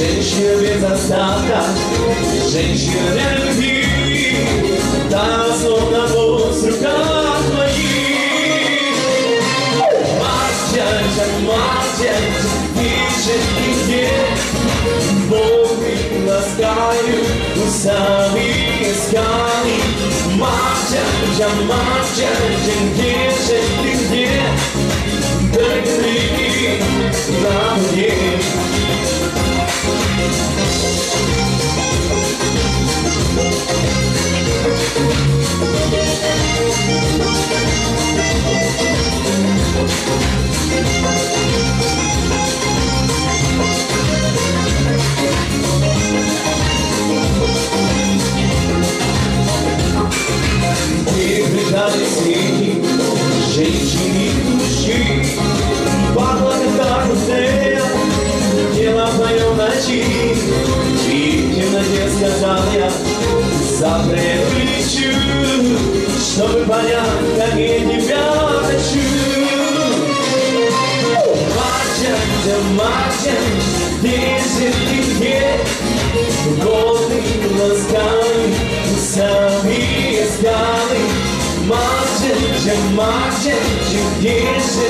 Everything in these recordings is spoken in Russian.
Женщина без остатка, женщина для любви, Та словно воз в руках моих. Мартянка, мартянка, ты же нигде, Боги ласкаю усами искали. Где же ты где? Только ты на Снеги, женщины и мужчины, Падла карусель, тело мое ночи, И в темноте сказал я, прилечу, Чтобы понять, как я тебя хочу. Мачанька, где же ты где? Голый ласкай, Мачанька, мачанька, где же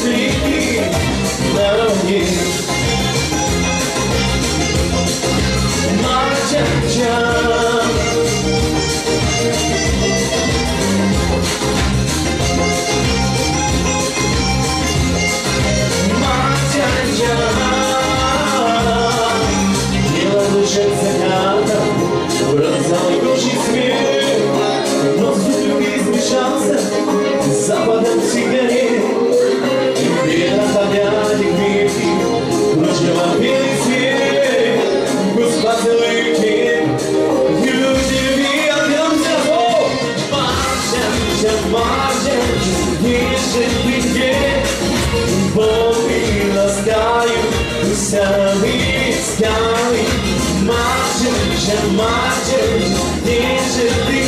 ты Sabir, Gary, Martin, Jamajer, Ninja Lee.